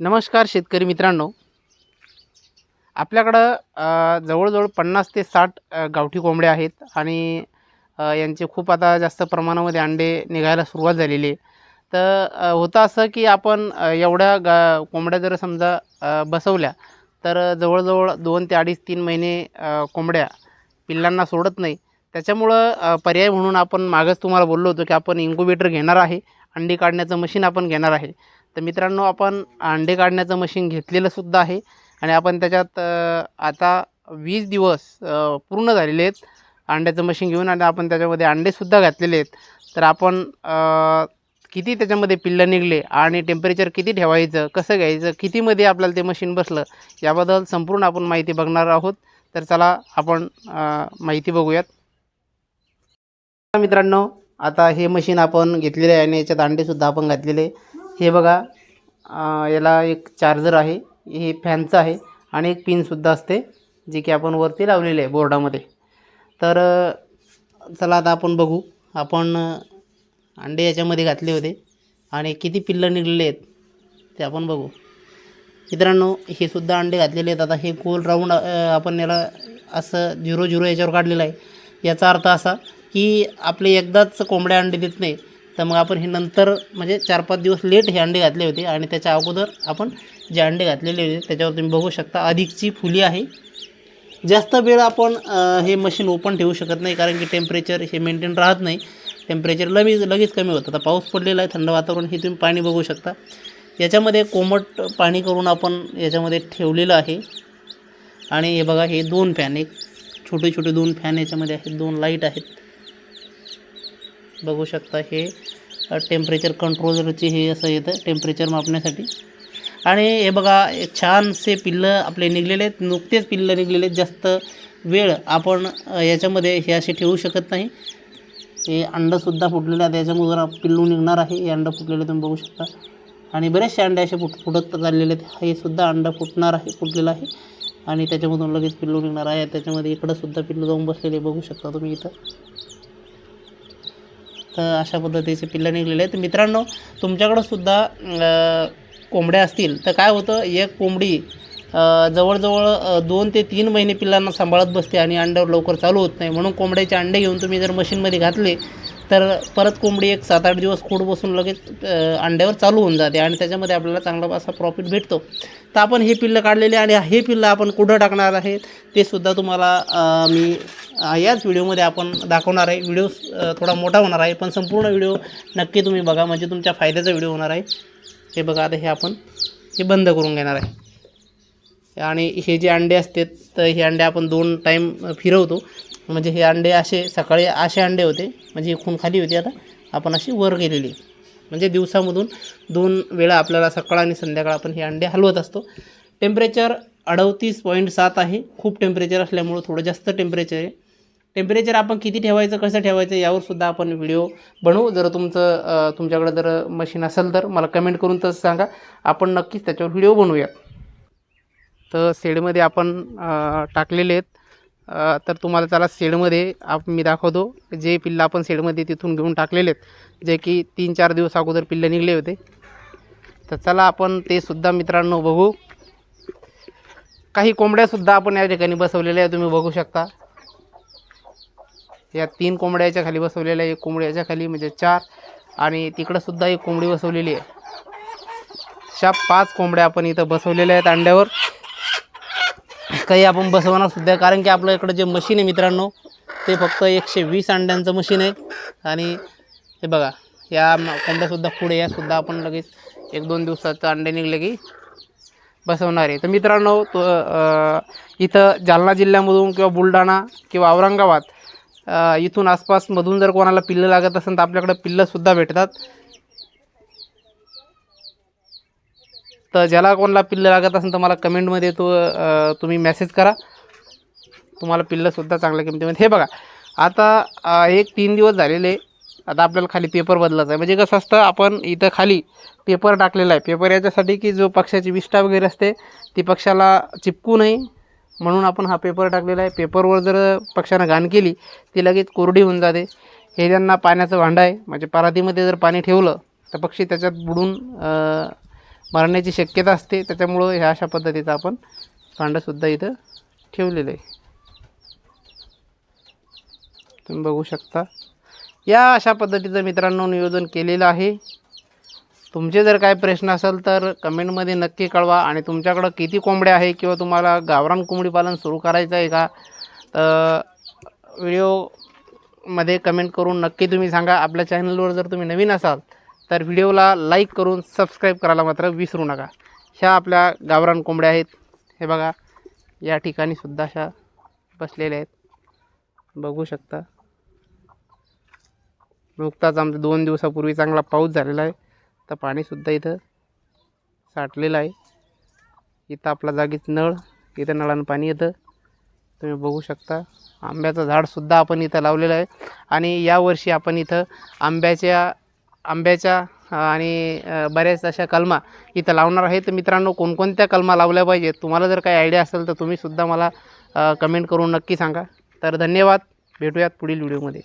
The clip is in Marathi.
नमस्कार शेतकरी मित्रांनो. आपल्याकडं जवळजवळ पन्नास ते साठ गावठी कोंबड्या आहेत आणि यांचे खूप आता जास्त प्रमाणामध्ये अंडे निघायला सुरुवात झालेली आहे. तर होतं असं की आपण एवढ्या गा कोंबड्या जर समजा बसवल्या तर जवळजवळ दोन ते अडीच तीन महिने कोंबड्या पिल्लांना सोडत नाही. त्याच्यामुळं पर्याय म्हणून आपण मागच तुम्हाला बोललो होतो की आपण इन्क्युबेटर घेणार आहे अंडी काढण्याचं मशीन आपण घेणार आहे. तर मित्रांनो आपण अंडे काढण्याचं मशीन घेतलेलंसुद्धा आहे. आणि आपण त्याच्यात आता वीस दिवस पूर्ण झालेले आहेत अंड्याचं मशीन घेऊन. आणि आपण त्याच्यामध्ये अंडेसुद्धा घातलेले आहेत. तर आपण किती त्याच्यामध्ये पिल्लं निघले आणि टेम्परेचर किती ठेवायचं कसं घ्यायचं कितीमध्ये आपल्याला ते मशीन बसलं याबद्दल संपूर्ण आपण माहिती बघणार आहोत. तर चला आपण माहिती बघूयात. मित्रांनो आता हे मशीन आपण घेतलेले आहे आणि याच्यात अंडेसुद्धा आपण घातलेले. हे बघा याला एक चार्जर आहे हे फॅनचं आहे आणि एक पिनसुद्धा असते जे की आपण वरती लावलेले आहे बोर्डामध्ये तर चला आता आपण बघू. आपण अंडे याच्यामध्ये घातले होते आणि किती पिल्लं निघलेले आहेत ते आपण बघू. मित्रांनो हे सुद्धा अंडे घातलेले आहेत. आता हे गोल राऊंड आपण याला असं झिरो झिरो याच्यावर काढलेलं आहे. याचा अर्थ असा की आपले एकदाच कोंबड्या अंडे देत नाही तर मग आपण हे नंतर म्हणजे चार पाच दिवस लेट हे अंडे घातले होते आणि त्याच्या अगोदर आपण जे अंडे घातलेले होते त्याच्यावर तुम्ही बघू शकता अधिकची फुली आहे. जास्त वेळ आपण हे मशीन ओपन ठेवू शकत नाही कारण की टेम्परेचर हे मेंटेन राहत नाही. टेम्परेचर लगेच लगेच कमी होतं. आता पाऊस पडलेला आहे थंड वातावरण हे तुम्ही पाणी बघू शकता. याच्यामध्ये कोमट पाणी करून आपण याच्यामध्ये ठेवलेलं आहे. आणि हे बघा हे दोन फॅन एक छोटे छोटे दोन फॅन याच्यामध्ये आहेत दोन लाइट आहेत. बघू शकता हे टेम्परेचर कंट्रोलरचे हे असं येतं टेम्परेचर मापण्यासाठी. आणि हे बघा छानसे पिल्लं आपले निघलेले आहेत. नुकतेच पिल्लं निघलेले आहेत. जास्त वेळ आपण याच्यामध्ये हे असे ठेवू शकत नाही. हे अंडंसुद्धा फुटलेलं आहे त्याच्यामधून पिल्लू निघणार आहे. हे अंडं फुटलेलं तुम्ही बघू शकता. आणि बरेचसे अंडे असे फुट फुटत चाललेले आहेत. हे सुद्धा अंडं फुटणार आहे फुटलेलं आहे. आणि त्याच्यामधून लगेच पिल्लू निघणार आहे. त्याच्यामध्ये इकडंसुद्धा पिल्लू जाऊन बसलेले बघू शकता तुम्ही इथं. तर अशा पद्धतीचे पिल्लं निघलेले आहेत. मित्रांनो तुमच्याकडं सुद्धा कोंबड्या असतील तर काय होतं एक कोंबडी जवळजवळ दोन ते तीन महिने पिल्लांना सांभाळत बसते आणि अंड्यावर लवकर चालू होत नाही. म्हणून कोंबड्याचे अंडे घेऊन तुम्ही जर मशीनमध्ये घातले तर परत कोंबडी एक सात आठ दिवस खोड बसून लगेच अंड्यावर चालू होऊन जाते आणि त्याच्यामध्ये आपल्याला चांगला असा प्रॉफिट भेटतो. तर आपण हे पिल्लं काढलेले आणि हे पिल्लं आपण कुठं टाकणार आहे ते सुद्धा तुम्हाला मी याच व्हिडिओमध्ये आपण दाखवणार आहे. व्हिडिओ थोडा मोठा होणार आहे पण संपूर्ण व्हिडिओ नक्की तुम्ही बघा. म्हणजे तुमच्या फायद्याचा व्हिडिओ होणार आहे. हे बघा आता हे आपण हे बंद करून घेणार आहे. आणि हे जे अंडे असतात तर हे अंडे आपण दोन टाईम फिरवतो. म्हणजे हे अंडे असे सकाळी असे अंडे होते म्हणजे ही खून खाली होती आता. आपण अशी वर गेलेली म्हणजे दिवसामधून दोन वेळा आपल्याला सकाळ आणि संध्याकाळ आपण हे अंडे हलवत असतो. टेम्परेचर अडतीस पॉईंट सात आहे. खूप टेम्परेचर असल्यामुळं थोडं जास्त टेम्परेचर आहे. टेम्परेचर आपण किती ठेवायचं कसं ठेवायचं यावर सुद्धा आपण व्हिडिओ बनवू. जर तुमचं तुमच्याकडं जर मशीन असेल तर मला कमेंट करून तसं सांगा. आपण नक्कीच त्याच्यावर व्हिडिओ बनवूयात तर शेडमध्ये आपण टाकलेले आहेत. तर तुम्हाला त्याला शेडमध्ये आप मी दाखवतो. जे पिल्लं आपण शेडमध्ये तिथून घेऊन टाकलेले आहेत जे की तीन चार दिवस अगोदर पिल्लं निघले होते. तर चला आपण ते सुद्धा मित्रांनो बघू. काही कोंबड्यासुद्धा आपण या ठिकाणी बसवलेल्या आहे तुम्ही बघू शकता. या तीन कोंबड्याच्या खाली बसवलेल्या आहे. एक कोंबड्याच्या खाली म्हणजे चार आणि तिकडंसुद्धा एक कोंबडी बसवलेली आहे. अशा पाच कोंबड्या आपण इथं बसवलेल्या आहेत अंड्यावर. काही आपण बसवणार सुद्धा कारण की आपल्या इकडं जे मशीन आहे मित्रांनो ते फक्त एकशे वीस अंड्यांचं मशीन आहे. आणि हे बघा या म- कोंबड्यासुद्धा पुढे यासुद्धा आपण लगेच एक दोन दिवसाचं अंडे निघले की बसवणार आहे. तर मित्रांनो तो इथं जालना जिल्ह्यामधून किंवा बुलढाणा किंवा औरंगाबाद इथून आसपासमधून जर कोणाला पिल्लं लागत असेल तर आपल्याकडं पिल्लंसुद्धा भेटतात. तर ज्याला कोणाला पिल्लं लागत असेल तर मला कमेंटमध्ये तो तुम्ही मेसेज करा. तुम्हाला पिल्लंसुद्धा चांगल्या किमतीमध्ये हे बघा आता एक तीन दिवस झालेले आता आपल्याला खाली पेपर बदलायचा आहे. म्हणजे कसं असतं आपण इथं खाली पेपर टाकलेला आहे. पेपर याच्यासाठी की जो पक्षाची विष्ठा वगैरे असते ती पक्षाला चिपकू नये. म्हणून आपण हा पेपर टाकलेला आहे. पेपरवर जर पक्षानं घाण केली ती लगेच कोरडी होऊन जाते. हे त्यांना पाण्याचं भांडं आहे म्हणजे परातीमध्ये जर पाणी ठेवलं तर पक्षी त्याच्यात बुडून मरण्याची शक्यता असते. त्याच्यामुळं ह्या अशा पद्धतीचं आपण भांडंसुद्धा इथं ठेवलेलं आहे. तुम्ही बघू शकता. या अशा पद्धतीचं मित्रांनो नियोजन केलेलं आहे. तुमचे जर काय प्रश्न असेल तर कमेंटमध्ये नक्की कळवा. आणि तुमच्याकडं किती कोंबड्या आहे किंवा तुम्हाला गावरान कोंबडी पालन सुरू करायचं आहे का तर व्हिडिओमध्ये कमेंट करून नक्की तुम्ही सांगा. आपल्या चॅनलवर जर तुम्ही नवीन असाल तर व्हिडिओला लाईक करून सबस्क्राईब करायला मात्र विसरू नका. ह्या आपल्या गावरान कोंबड्या आहेत. हे बघा या ठिकाणी सुद्धा अशा बसलेल्या आहेत. बघू शकता. नुकताच आमचा दोन दिवसापूर्वी चांगला पाऊस झालेला आहे. तर पाणीसुद्धा इथं साठलेलं आहे. इथं आपला जागीच नळ इथं नळानं पाणी येतं. तुम्ही बघू शकता. आंब्याचं झाडसुद्धा आपण इथं लावलेलं आहे. आणि यावर्षी आपण इथं आंब्याच्या आंब्याच्या आणि बऱ्याच अशा कलमा इथं लावणार आहे तर मित्रांनो कोणकोणत्या कलमा लावल्या पाहिजेत? तुम्हाला जर काही आयडिया असेल तर तुम्हीसुद्धा मला कमेंट करून नक्की सांगा. तर धन्यवाद. भेटूयात पुढील व्हिडिओमध्ये